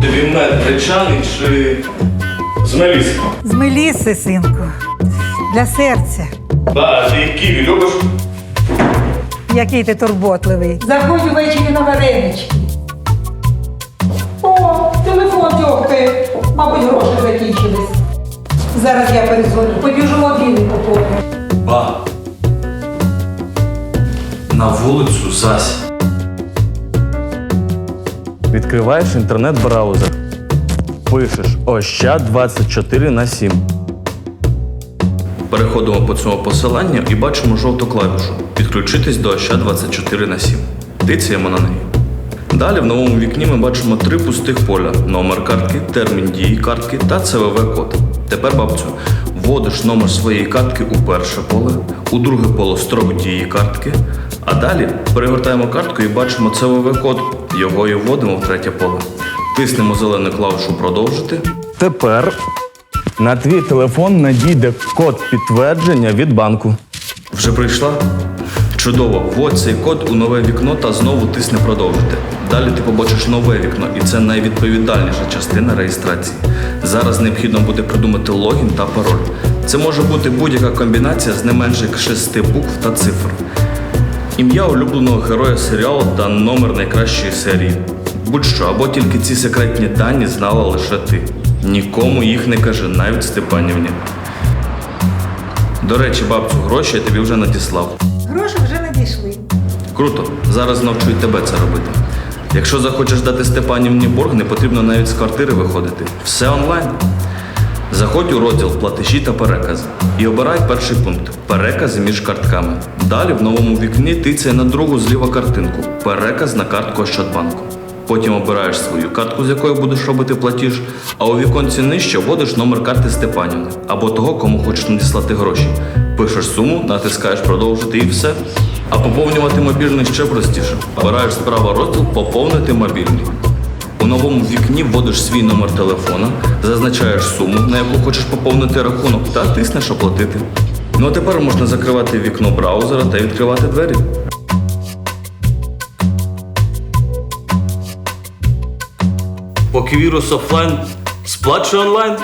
Тобі мед гречаний чи з мелісом? З меліси, синку. Для серця. Ба, ти ківі любиш? Який ти турботливий. Заходь увечері на варенички. О, телефон тьохкає. Мабуть, гроші закінчились. Зараз я перезвоню. Побіжу мобільний поповню. Ба. На вулицю Зась. Відкриваєш інтернет-браузер. Пишеш Ощад 24 на 7. Переходимо по цьому посиланню і бачимо жовту клавішу Підключитись до оща 24 на 7. Тицяємо на неї. Далі в новому вікні ми бачимо три пустих поля: номер картки, термін дії картки та CVV-код. Тепер, бабцю, вводиш номер своєї картки у перше поле, у друге поле строк дії картки, а далі перегортаємо картку і бачимо CVV-код. Його і вводимо в третє поле. Тиснемо зелену клавішу Продовжити Тепер на твій телефон надійде код підтвердження від банку. Вже прийшла? Чудово, вводь цей код у нове вікно та знову тисни продовжити. Далі ти побачиш нове вікно, і це найвідповідальніша частина реєстрації. Зараз необхідно буде придумати логін та пароль. Це може бути будь-яка комбінація з не менше шести букв та цифр. Ім'я улюбленого героя серіалу та номер найкращої серії. Будь-що, або тільки ці секретні дані знала лише ти. Нікому їх не кажи, навіть Степанівні. До речі, бабцю, гроші я тобі вже надіслав. Гроші вже надійшли. Круто, зараз навчу й тебе це робити. Якщо захочеш дати Степанівні борг, не потрібно навіть з квартири виходити. Все онлайн. Заходь у розділ платежі та перекази і обирай перший пункт перекази між картками. Далі в новому вікні тицяй на другу зліва картинку переказ на картку Ощадбанку. Потім обираєш свою картку, з якою будеш робити платіж, а у віконці нижче вводиш номер карти Степанівни або того, кому хочеш надіслати гроші. Пишеш суму, натискаєш продовжити і все. А поповнювати мобільний ще простіше. Обираєш справа розділ Поповнити мобільний. У новому вікні вводиш свій номер телефона, зазначаєш суму, на яку хочеш поповнити рахунок, та тиснеш оплатити. Ну а тепер можна закривати вікно браузера та відкривати двері. Поки вірус офлайн, сплачуй онлайн.